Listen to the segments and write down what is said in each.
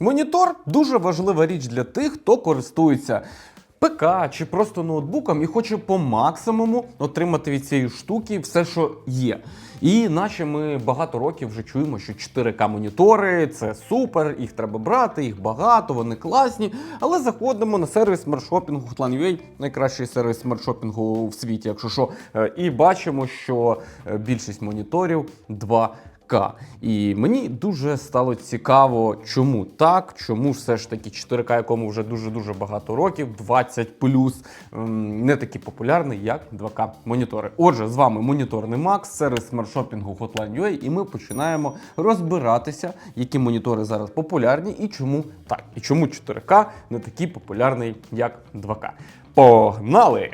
Монітор дуже важлива річ для тих, хто користується ПК чи просто ноутбуком і хоче по максимуму отримати від цієї штуки все, що є. І наче ми багато років вже чуємо, що 4К монітори це супер, їх треба брати, їх багато, вони класні. Але заходимо на сервіс смартшопінгу Hotline.ua, найкращий сервіс смартшопінгу в світі, якщо що, е, і бачимо, що е, більшість моніторів 2 К. І мені дуже стало цікаво, чому так, чому все ж таки 4К, якому вже дуже-дуже багато років, 20 ем, не такий популярний, як 2К монітори. Отже, з вами моніторний Макс, сервіс смартшопінгу Hotline.ua, і ми починаємо розбиратися, які монітори зараз популярні і чому так, і чому 4К не такий популярний, як 2К. Погнали!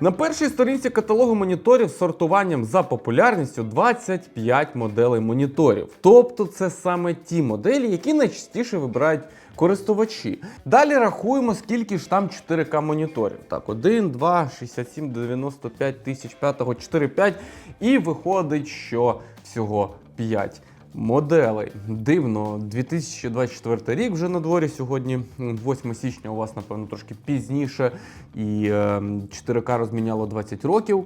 На першій сторінці каталогу моніторів з сортуванням за популярністю 25 моделей моніторів. Тобто це саме ті моделі, які найчастіше вибирають користувачі. Далі рахуємо, скільки ж там 4К моніторів. Так, 1, 2, 67, 95 тисяч 5, 4, 5. І виходить, що всього 5 моделей. Дивно, 2024 рік вже на дворі. Сьогодні 8 січня. У вас, напевно, трошки пізніше. І е, 4К розміняло 20 років.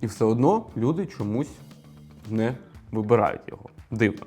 І все одно люди чомусь не вибирають його. Дивно.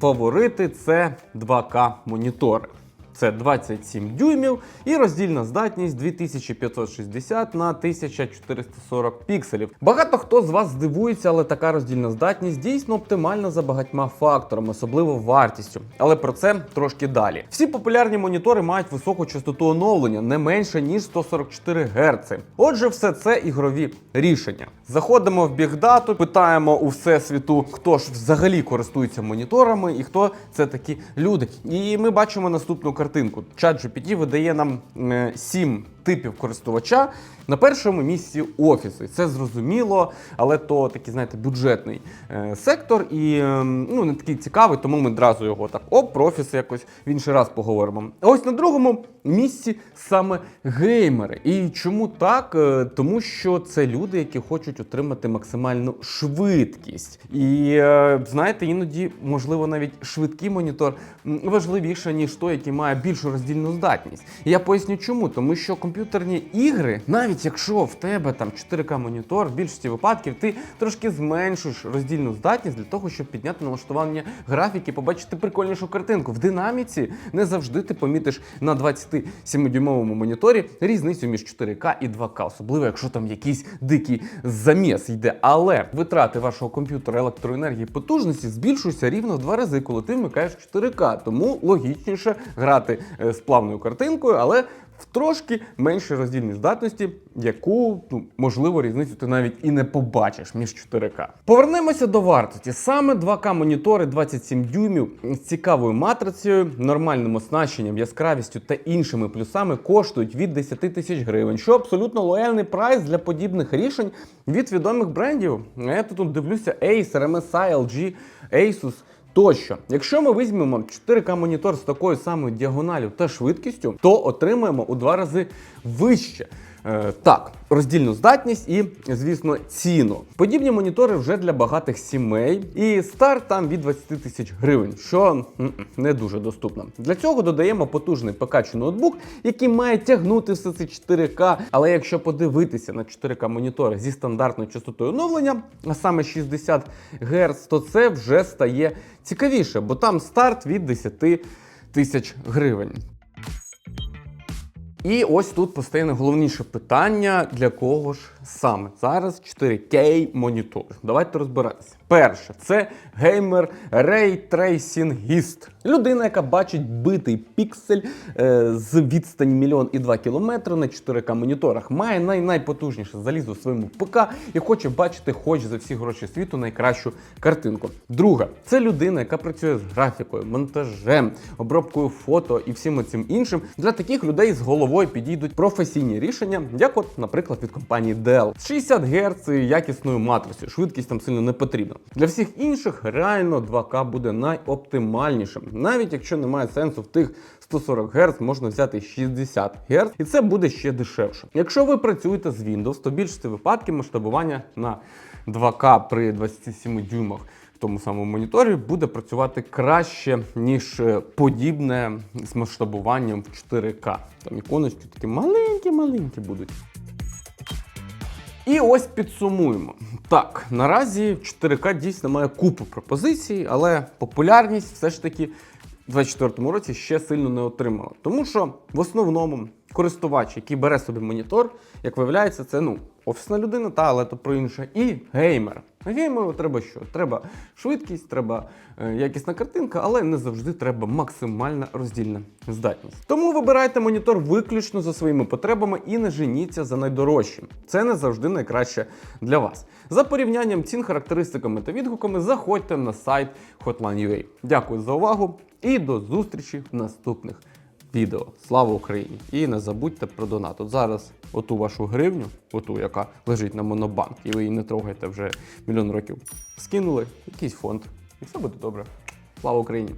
Фаворити це 2К монітори. Це 27 дюймів і роздільна здатність 2560 на 1440 пікселів. Багато хто з вас здивується, але така роздільна здатність дійсно оптимальна за багатьма факторами, особливо вартістю. Але про це трошки далі. Всі популярні монітори мають високу частоту оновлення, не менше ніж 144 Гц. Отже, все це ігрові рішення. Заходимо в бігдату, питаємо у всесвіту, хто ж взагалі користується моніторами і хто це такі люди. І ми бачимо наступну картинку. ChatGPT видає нам е, сім типів користувача. На першому місці офіси. Це зрозуміло, але то такий, знаєте, бюджетний е, сектор і е, ну, не такий цікавий, тому ми одразу його так оп, про офіси якось в інший раз поговоримо. А ось на другому місці саме геймери. І чому так? Е, Тому що це люди, які хочуть отримати максимальну швидкість. І е, знаєте, іноді, можливо, навіть швидкий монітор важливіше, ніж той, який має більшу роздільну здатність. І я поясню чому, тому що комп'ютерні ігри, навіть якщо в тебе там 4К монітор, в більшості випадків ти трошки зменшуєш роздільну здатність для того, щоб підняти налаштування графіки, побачити прикольнішу картинку. В динаміці не завжди ти помітиш на 27-дюймовому моніторі різницю між 4К і 2К, особливо якщо там якийсь дикий заміс йде. Але витрати вашого комп'ютера електроенергії потужності збільшуються рівно в два рази, коли ти вмикаєш 4К. Тому логічніше грати е, з плавною картинкою, але в трошки меншій роздільній здатності, яку ну, можливо різницю ти навіть і не побачиш між 4К. Повернемося до вартості. Саме 2К монітори 27 дюймів з цікавою матрицею, нормальним оснащенням, яскравістю та іншими плюсами коштують від 10 тисяч гривень, що абсолютно лояльний прайс для подібних рішень від відомих брендів. Я тут дивлюся Acer, MSI, LG, Asus. Тощо, якщо ми візьмемо 4К монітор з такою самою діагоналю та швидкістю, то отримаємо у два рази вище. Е, так, роздільну здатність і, звісно, ціну. Подібні монітори вже для багатих сімей, і старт там від 20 тисяч гривень, що не дуже доступно. Для цього додаємо потужний ПК ноутбук, який має тягнути все це 4К. Але якщо подивитися на 4К монітори зі стандартною частотою оновлення, а саме 60 Гц, то це вже стає цікавіше, бо там старт від 10 тисяч гривень. І ось тут постає найголовніше питання: для кого ж саме зараз 4K монітор. Давайте розбиратися. Перше, це геймер рейтрейсінгіст. Людина, яка бачить битий піксель е, з відстані мільйон і два кілометри на 4К моніторах, має най найпотужніше залізо в своєму ПК і хоче бачити, хоч за всі гроші світу, найкращу картинку. Друга, це людина, яка працює з графікою, монтажем, обробкою фото і всім цим іншим. Для таких людей з головою підійдуть професійні рішення, як, от, наприклад, від компанії Dell. З 60 Гц якісною матрицею. Швидкість там сильно не потрібна. Для всіх інших реально 2К буде найоптимальнішим. Навіть якщо немає сенсу в тих 140 Гц, можна взяти 60 Гц, і це буде ще дешевше. Якщо ви працюєте з Windows, то більшості випадків масштабування на 2К при 27 дюймах тому самому моніторі буде працювати краще, ніж е, подібне з масштабуванням в 4К. Там іконочки такі маленькі-маленькі будуть. І ось підсумуємо. Так, наразі 4К дійсно має купу пропозицій, але популярність все ж таки в 2024 році ще сильно не отримала. Тому що в основному користувач, який бере собі монітор, як виявляється, це ну, офісна людина, та, але то про інше, і геймер. Геймеру треба що? Треба швидкість, треба е, якісна картинка, але не завжди треба максимальна роздільна здатність. Тому вибирайте монітор виключно за своїми потребами і не женіться за найдорожчим. Це не завжди найкраще для вас. За порівнянням цін, характеристиками та відгуками заходьте на сайт Hotline.ua. Дякую за увагу і до зустрічі в наступних відео. Слава Україні! І не забудьте про донат. От зараз оту вашу гривню, оту, яка лежить на монобанк, і ви її не трогаєте вже мільйон років. Скинули якийсь фонд, і все буде добре. Слава Україні!